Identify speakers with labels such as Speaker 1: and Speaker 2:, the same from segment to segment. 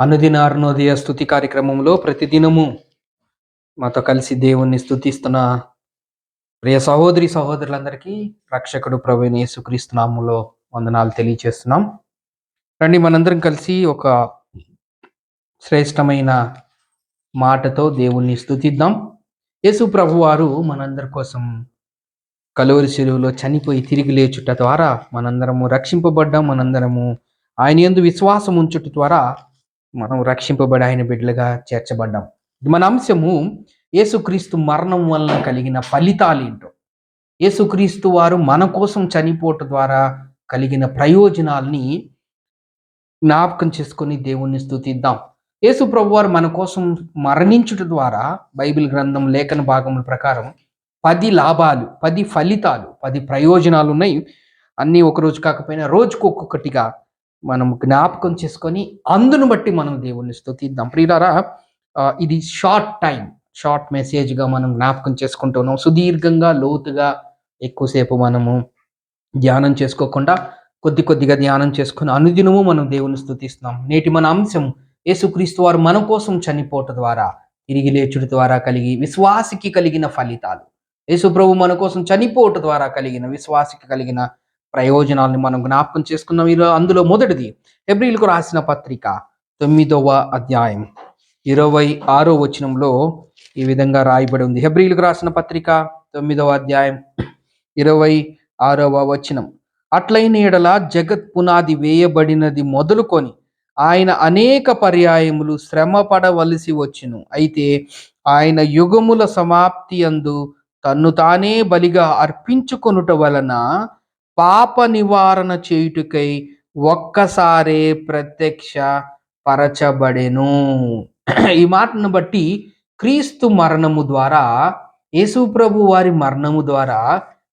Speaker 1: అనుదిన అరుణోదయ స్థుతి కార్యక్రమంలో ప్రతిదినము మాతో కలిసి దేవుణ్ణి స్థుతిస్తున్న ప్రియ సహోదరి సహోదరులందరికీ రక్షకుడు ప్రవీణ్ యేసుక్రీస్తు వందనాలు తెలియచేస్తున్నాం. రండి మనందరం కలిసి ఒక శ్రేష్టమైన మాటతో దేవుణ్ణి స్థుతిద్దాం యేసు ప్రభు వారు మనందరి కోసం కలువరి చెరువులో చనిపోయి తిరిగి లేచుట ద్వారా మనందరము రక్షింపబడ్డాం. మనందరము ఆయన యందు విశ్వాసం ఉంచుట ద్వారా మనం రక్షింపబడి ఆయన బిడ్డలుగా చేర్చబడ్డాం. మన అంశము. యేసుక్రీస్తు మరణం వలన కలిగిన ఫలితాలు ఏంటో? యేసుక్రీస్తు వారు మన కోసం చనిపోట ద్వారా కలిగిన ప్రయోజనాల్ని జ్ఞాపకం చేసుకొని దేవుణ్ణి స్థుతిద్దాం యేసు ప్రభు వారు మన కోసం మరణించుట ద్వారా బైబిల్ గ్రంథం లేఖన భాగముల ప్రకారం పది లాభాలు పది ఫలితాలు పది ప్రయోజనాలు ఉన్నాయి అన్నీ ఒకరోజు కాకపోయినా రోజుకు ఒక్కొక్కటిగా మనం జ్ఞాపకం చేసుకొని అందును బట్టి మనం దేవుణ్ణి స్థుతిద్దాం ప్రియులారా ఇది షార్ట్ టైం షార్ట్ మెసేజ్గా మనం జ్ఞాపకం చేసుకుంటున్నాం సుదీర్ఘంగా లోతుగా ఎక్కువసేపు మనము ధ్యానం చేసుకోకుండా కొద్ది కొద్దిగా ధ్యానం చేసుకుని అనుదినము మనం దేవుని స్థుతిస్తున్నాం నేటి మన అంశం యేసుక్రీస్తు వారు మన కోసం చనిపోట ద్వారా తిరిగి లేచుడు ద్వారా కలిగి విశ్వాసికి కలిగిన ఫలితాలు. యేసు ప్రభు మన కోసం చనిపోట ద్వారా కలిగిన విశ్వాసికి కలిగిన ప్రయోజనాలను మనం జ్ఞాపకం చేసుకున్నాం. ఈరో అందులో మొదటిది ఎబ్రిల్కు రాసిన పత్రిక తొమ్మిదవ అధ్యాయం ఇరవై ఆరో వచనంలో ఈ విధంగా రాయబడి ఉంది. హెబ్రిల్కు రాసిన పత్రిక తొమ్మిదవ అధ్యాయం ఇరవై ఆరవ వచనం. అట్లైన ఎడల జగత్ పునాది వేయబడినది మొదలుకొని ఆయన అనేక పర్యాయములు శ్రమ పడవలసి వచ్చును. అయితే ఆయన యుగముల సమాప్తి అందు తన్ను తానే బలిగా అర్పించుకొనుట వలన పాప నివారణ చేయుటకై ఒక్కసారే ప్రత్యక్ష పరచబడెను. ఈ మాటను బట్టి క్రీస్తు మరణము ద్వారా యేసుప్రభు వారి మరణము ద్వారా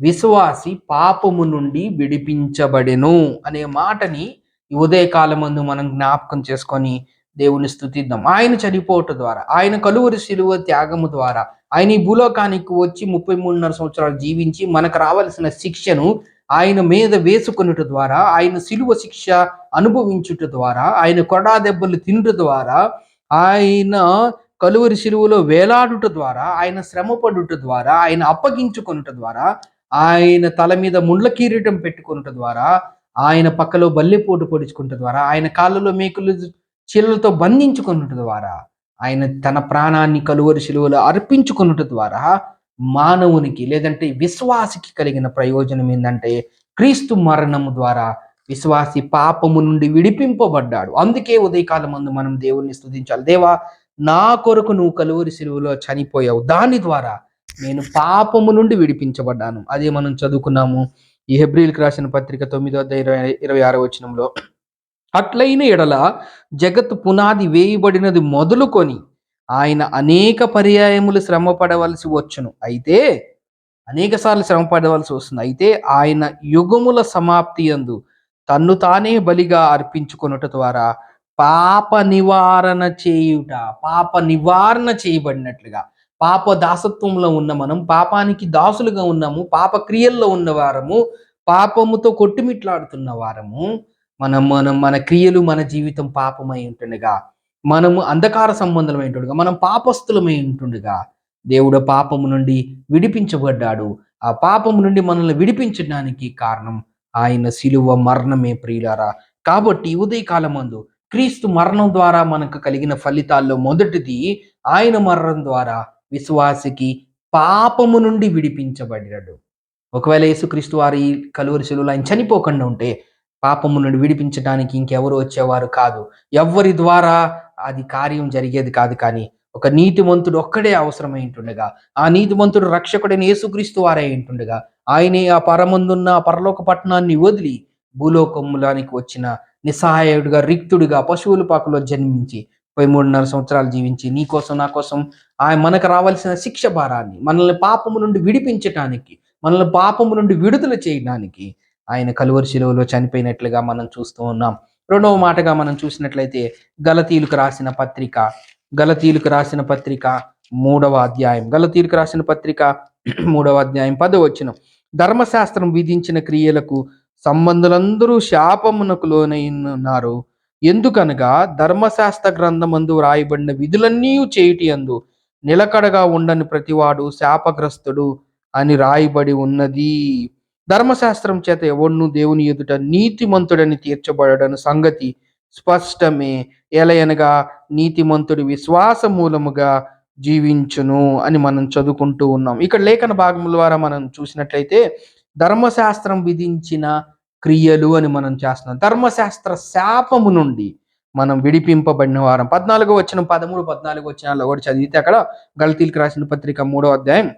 Speaker 1: విశ్వాసి పాపము నుండి విడిపించబడెను అనే మాటని ఉదయకాలమందు మనం జ్ఞాపకం చేసుకొని దేవుని స్థుతిద్దాం. ఆయన చనిపోవటం ద్వారా ఆయన కలువరి శిలువ త్యాగము ద్వారా ఆయన ఈ భూలోకానికి వచ్చి ముప్పై మూడున్నర సంవత్సరాలు జీవించి మనకు రావాల్సిన శిక్షను ఆయన మీద వేసుకొనుట ద్వారా ఆయన శిలువ శిక్ష అనుభవించుట ద్వారా ఆయన కొడా దెబ్బలు తినుట ద్వారా ఆయన కలువరి శిలువలో వేలాడుట ద్వారా ఆయన శ్రమపడుట ద్వారా ఆయన అప్పగించుకొనుట ద్వారా ఆయన తల మీద ముండ్ల కిరీటం పెట్టుకొనుట ద్వారా ఆయన పక్కలో బల్లెపోటు పొడుచుకుంట ద్వారా ఆయన కాళ్ళలో మేకులు చీలలతో బంధించుకొనుట ద్వారా ఆయన తన ప్రాణాన్ని కలువరి శిలువలో అర్పించుకొనుట ద్వారా మానవునికి లేదంటే విశ్వాసికి కలిగిన ప్రయోజనం ఏంటంటే క్రీస్తు మరణము ద్వారా విశ్వాసి పాపము నుండి విడిపింపబడ్డాడు. అందుకే ఉదయకాలం ముందు మనం దేవుణ్ణి స్థుతించాలి దేవా నా కొరకు నువ్వు కలువరి సిలువలో చనిపోయావు. దాని ద్వారా నేను పాపము నుండి విడిపించబడ్డాను. అదే మనం చదువుకున్నాము. ఈ హెబ్రిల్కి రాసిన పత్రిక తొమ్మిదో ఇరవై ఇరవై ఆరో వచనంలో అట్లైన ఎడల జగత్ పునాది వేయబడినది మొదలుకొని ఆయన అనేక పర్యాయములు శ్రమ పడవలసి వచ్చును. అయితే అనేక సార్లు శ్రమ పడవలసి వస్తుంది. అయితే ఆయన యుగముల సమాప్తి యందు తన్ను తానే బలిగా అర్పించుకొనుట ద్వారా పాప నివారణ చేయుట పాప నివారణ చేయబడినట్లుగా పాప దాసత్వంలో ఉన్న మనం పాపానికి దాసులుగా ఉన్నాము పాప క్రియల్లో ఉన్న వారము పాపముతో కొట్టుమిట్లాడుతున్న వారము మనం మనం మన క్రియలు మన జీవితం పాపమై ఉంటుండగా మనము అంధకార సంబంధమై ఉంటుండగా మనం పాపస్థులమై ఉంటుండగా దేవుడు పాపము నుండి విడిపించబడ్డాడు. ఆ పాపము నుండి మనల్ని విడిపించడానికి కారణం ఆయన శిలువ మరణమే ప్రియులారా. కాబట్టి ఉదయకాలమందు క్రీస్తు మరణం ద్వారా మనకు కలిగిన ఫలితాల్లో మొదటిది ఆయన మరణం ద్వారా విశ్వాసికి పాపము నుండి విడిపించబడినడు ఒకవేళ యేసుక్రీస్తు వారి కలువరి శిలువలు ఆయన చనిపోకుండా ఉంటే పాపము నుండి విడిపించడానికి ఇంకెవరు వచ్చేవారు కాదు. ఎవ్వరి ద్వారా అది కార్యం జరిగేది కాదు కానీ ఒక నీతిమంతుడు ఒక్కడే అవసరమై ఉంటుండగా ఆ నీతిమంతుడు రక్షకుడైన యేసుక్రీస్తు వారై ఉంటుండగా ఆయనే ఆ పరమందున్న ఆ పరలోక పట్టణాన్ని వదిలి భూలోకములానికి వచ్చిన నిస్సహాయుడిగా రిక్తుడిగా పశువుల పాకలో జన్మించి ముప్పై మూడున్నర సంవత్సరాలు జీవించి నీ కోసం నా కోసం ఆయన మనకు రావాల్సిన శిక్ష భారాన్ని మనల్ని పాపము నుండి విడిపించటానికి మనల్ని పాపము నుండి విడుదల చేయడానికి ఆయన కలువరి శిలువలో చనిపోయినట్లుగా మనం చూస్తూ ఉన్నాం. రెండవ మాటగా మనం చూసినట్లయితే గలతీలకు రాసిన పత్రిక గలతీలకు రాసిన పత్రిక మూడవ అధ్యాయం. గలతీలకు రాసిన పత్రిక మూడవ అధ్యాయం పదవచనం ధర్మశాస్త్రం విధించిన క్రియలకు సంబంధులందరూ శాపమునకు లోనై ఉన్నారు. ఎందుకనగా ధర్మశాస్త్ర గ్రంథమందు వ్రాయబడిన విధులన్నీ చేయుటి అందు నిలకడగా ఉండని ప్రతివాడు శాపగ్రస్తుడు అని రాయబడి ఉన్నది. ధర్మశాస్త్రం చేత ఎవడును దేవుని ఎదుట నీతిమంతుడని తీర్చబడని సంగతి స్పష్టమే. ఎలయనగా నీతిమంతుడి విశ్వాస మూలముగా జీవించును అని మనం చదువుకుంటూ ఉన్నాం. ఇక్కడ లేఖన భాగముల ద్వారా మనం చూసినట్లయితే ధర్మశాస్త్రం విధించిన క్రియలు అని మనం చేస్తున్నాం. ధర్మశాస్త్ర శాపము నుండి మనం విడిపింపబడిన వారం. పద్నాలుగో వచ్చిన పదమూడు పద్నాలుగు వచ్చినాల్లో కూడా చదివితే అక్కడ గలతీలకు రాసిన పత్రిక మూడో అధ్యాయం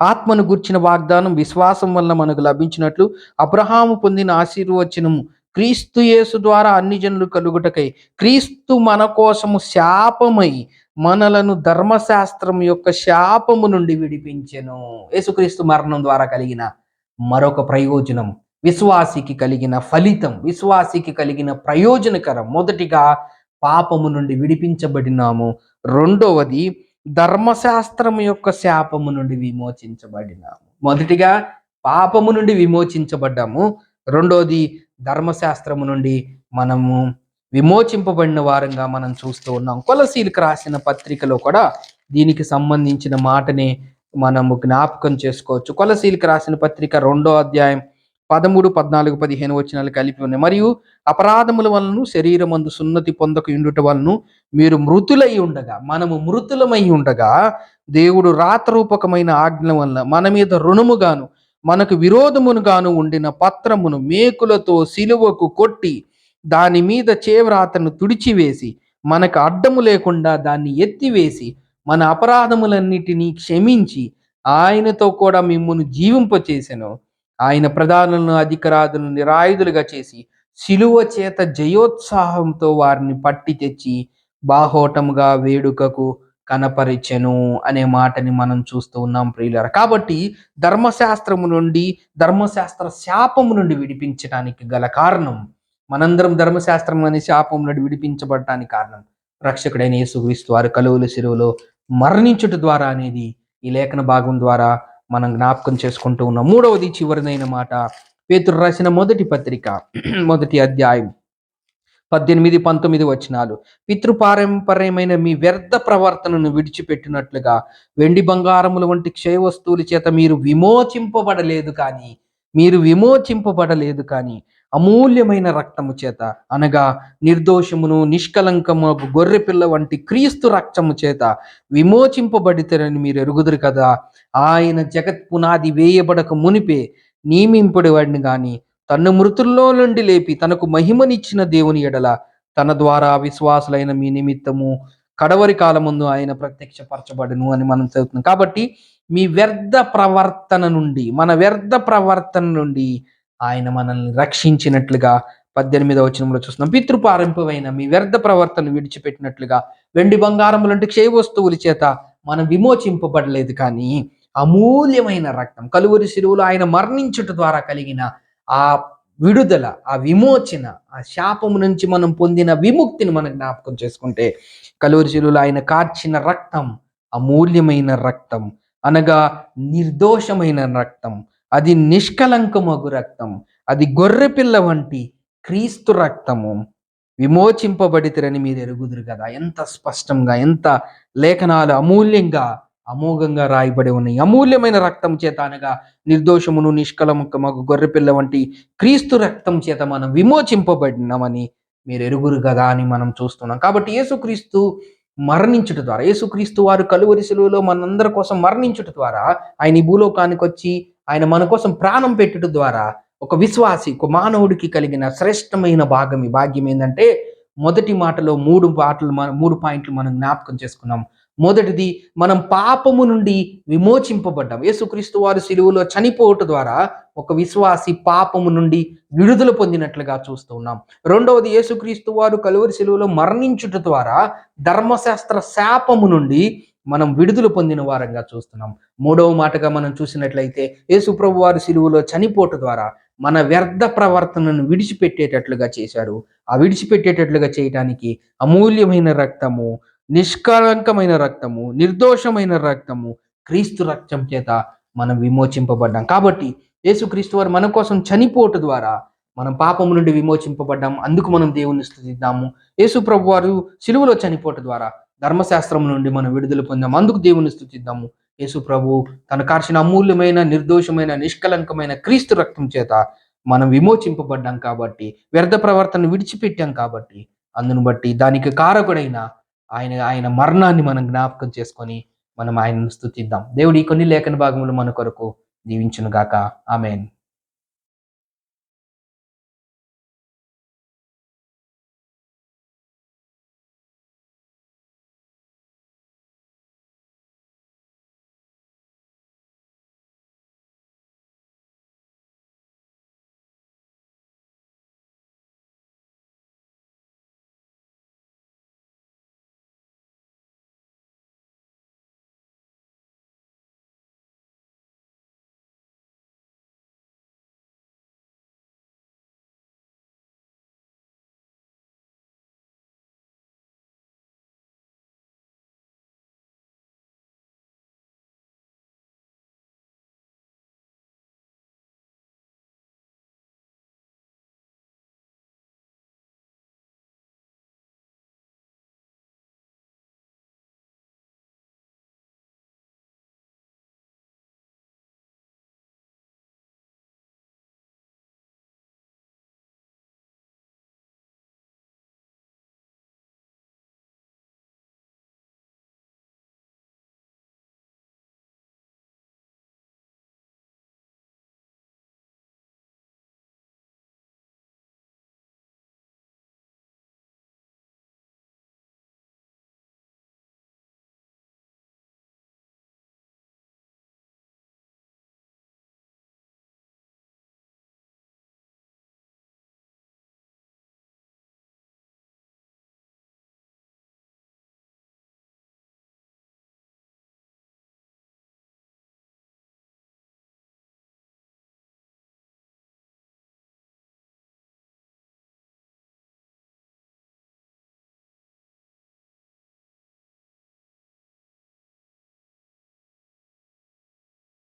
Speaker 1: ఆత్మను గుర్చిన వాగ్దానం విశ్వాసం వల్ల మనకు లభించినట్లు అబ్రహాము పొందిన ఆశీర్వచనము క్రీస్తు యేసు ద్వారా అన్ని జనులు కలుగుటకై క్రీస్తు మన కోసము శాపమై మనలను ధర్మశాస్త్రం యొక్క శాపము నుండి విడిపించెను. యేసుక్రీస్తు మరణం ద్వారా కలిగిన మరొక ప్రయోజనం విశ్వాసికి కలిగిన ఫలితం విశ్వాసికి కలిగిన ప్రయోజనకరం. మొదటిగా పాపము నుండి విడిపించబడినాము. రెండవది ధర్మశాస్త్రం యొక్క శాపము నుండి విమోచించబడినాము. మొదటిగా పాపము నుండి విమోచించబడ్డాము. రెండోది ధర్మశాస్త్రము నుండి మనము విమోచింపబడిన వారంగా మనం చూస్తూ ఉన్నాం. కొలసీలకు రాసిన పత్రికలో కూడా దీనికి సంబంధించిన మాటని మనము జ్ఞాపకం చేసుకోవచ్చు. కొలసీలకు రాసిన పత్రిక రెండో అధ్యాయం పదమూడు పద్నాలుగు పదిహేను వచనాలు కలిపి ఉన్నాయి. మరియు అపరాధముల వలన శరీరమందు సున్నతి పొందక ఇండుట వలన మీరు మృతులై ఉండగా మనము మృతులమై ఉండగా దేవుడు రాతరూపకమైన ఆజ్ఞ వలన మన మీద రుణముగాను మనకు విరోధమునుగాను ఉండిన పత్రమును మేకులతో సిలువకు కొట్టి దాని మీద చేవ్రాతను తుడిచివేసి మనకు అడ్డము లేకుండా దాన్ని ఎత్తివేసి మన అపరాధములన్నిటినీ క్షమించి ఆయనతో కూడా మిమ్మును జీవింపచేసెను. ఆయన ప్రధానులను అధికరాదులను నిరాయుధులుగా చేసి శిలువ చేత జయోత్సాహంతో వారిని పట్టి తెచ్చి బాహోటముగా వేడుకకు కనపరిచెను అనే మాటని మనం చూస్తూ ఉన్నాం ప్రియులారా. కాబట్టి ధర్మశాస్త్రము నుండి ధర్మశాస్త్ర శాపము నుండి విడిపించడానికి గల కారణం మనందరం ధర్మశాస్త్రం అనే శాపం నుండి విడిపించబడటానికి కారణం రక్షకుడైన యేసుక్రీస్తు వారు కలువుల శిరువులో మరణించుట ద్వారా అనేది ఈ లేఖన భాగం ద్వారా మనం జ్ఞాపకం చేసుకుంటూ ఉన్నాం. మూడవది చివరిదైన మాట పేతురు రాసిన మొదటి పత్రిక మొదటి అధ్యాయం పద్దెనిమిది పంతొమ్మిది వచనాలు. పితృపారంపర్యమైన మీ వ్యర్థ ప్రవర్తనను విడిచిపెట్టినట్లుగా వెండి బంగారముల వంటి క్షయ వస్తువుల చేత మీరు విమోచింపబడలేదు కానీ మీరు విమోచింపబడలేదు కానీ అమూల్యమైన రక్తము చేత అనగా నిర్దోషమును నిష్కలంకము గొర్రె పిల్ల వంటి క్రీస్తు రక్తము చేత విమోచింపబడితేనని మీరు ఎరుగుదురు కదా? ఆయన జగత్ పునాది వేయబడక మునిపే నియమింపడివాడిని గాని తన్ను మృతుల్లో నుండి లేపి తనకు మహిమనిచ్చిన దేవుని ఎడల తన ద్వారా విశ్వాసులైన మీ నిమిత్తము కడవరి కాలముందు ఆయన ప్రత్యక్షపరచబడును అని మనం చదువుతున్నాం. కాబట్టి మీ వ్యర్థ ప్రవర్తన నుండి మన వ్యర్థ ప్రవర్తన నుండి ఆయన మనల్ని రక్షించినట్లుగా పద్దెనిమిదవ వచనంలో చూస్తున్నాం. పితృపారంపమైన మీ వ్యర్థ ప్రవర్తన విడిచిపెట్టినట్లుగా వెండి బంగారములంటే క్షయ వస్తువుల చేత మనం విమోచింపబడలేదు కానీ అమూల్యమైన రక్తం. కలువరి శిరువులు ఆయన మరణించుట ద్వారా కలిగిన ఆ విడుదల ఆ విమోచన ఆ శాపము నుంచి మనం పొందిన విముక్తిని మనం జ్ఞాపకం చేసుకుంటే కలువరి శిలువలో ఆయన కార్చిన రక్తం అమూల్యమైన రక్తం అనగా నిర్దోషమైన రక్తం అది నిష్కలంకమగు రక్తం అది గొర్రెపిల్ల వంటి క్రీస్తు రక్తము. విమోచింపబడితిరని మీరు ఎరుగుదురు కదా. ఎంత స్పష్టంగా ఎంత లేఖనాలు అమూల్యంగా అమోఘంగా రాయబడి ఉన్నాయి అమూల్యమైన రక్తం చేత అనగా నిర్దోషమును నిష్కలముఖమగు గొర్రెపిల్ల వంటి క్రీస్తు రక్తం చేత మనం విమోచింపబడినామని మీరు ఎరుగురు కదా అని మనం చూస్తున్నాం. కాబట్టి యేసుక్రీస్తు మరణించుట ద్వారా యేసుక్రీస్తు వారు కలువరి సెలువులో మనందరి కోసం మరణించుట ద్వారా ఆయన ఈ భూలోకానికి వచ్చి ఆయన మన కోసం ప్రాణం పెట్టుట ద్వారా ఒక విశ్వాసి ఒక మానవుడికి కలిగిన శ్రేష్టమైన భాగం ఈ భాగ్యం ఏంటంటే మొదటి మాటలో మూడు పాటలు మన మూడు పాయింట్లు మనం జ్ఞాపకం చేసుకున్నాం. మొదటిది మనం పాపము నుండి విమోచింపబడ్డాం. యేసుక్రీస్తు వారు సిలువలో చనిపోవట ద్వారా ఒక విశ్వాసి పాపము నుండి విడుదల పొందినట్లుగా చూస్తూ ఉన్నాం. రెండవది యేసుక్రీస్తు వారు కలువరి సిలువలో మరణించుట ద్వారా ధర్మశాస్త్ర శాపము నుండి మనం విడుదల పొందిన వారంగా చూస్తున్నాం. మూడవ మాటగా మనం చూసినట్లయితే యేసుప్రభు వారు సిలువలో చనిపోట ద్వారా మన వ్యర్థ ప్రవర్తనను విడిచిపెట్టేటట్లుగా చేశారు ఆ విడిచిపెట్టేటట్లుగా చేయటానికి అమూల్యమైన రక్తము నిష్కలంకమైన రక్తము నిర్దోషమైన రక్తము క్రీస్తు రక్తం చేత మనం విమోచింపబడ్డాం. కాబట్టి యేసుక్రీస్తు వారు మన కోసం చనిపోటు ద్వారా మనం పాపము నుండి విమోచింపబడ్డాం. అందుకు మనం దేవుని స్థుతిద్దాము. యేసు ప్రభు వారు సిలువలో చనిపోట ద్వారా ధర్మశాస్త్రం నుండి మనం విడుదల పొందాం. అందుకు దేవుని స్థుతిద్దాము. యేసు ప్రభు తన కార్చిన అమూల్యమైన నిర్దోషమైన నిష్కలంకమైన క్రీస్తు రక్తం చేత మనం విమోచింపబడ్డాం కాబట్టి వ్యర్థ ప్రవర్తన విడిచిపెట్టాం కాబట్టి అందును బట్టి దానికి కారకుడైన ఆయన ఆయన మరణాన్ని మనం జ్ఞాపకం చేసుకొని మనం ఆయనను స్థుతిద్దాం దేవుడి కొన్ని లేఖన భాగములు మన కొరకు దీవించునుగాక. ఆమెన్.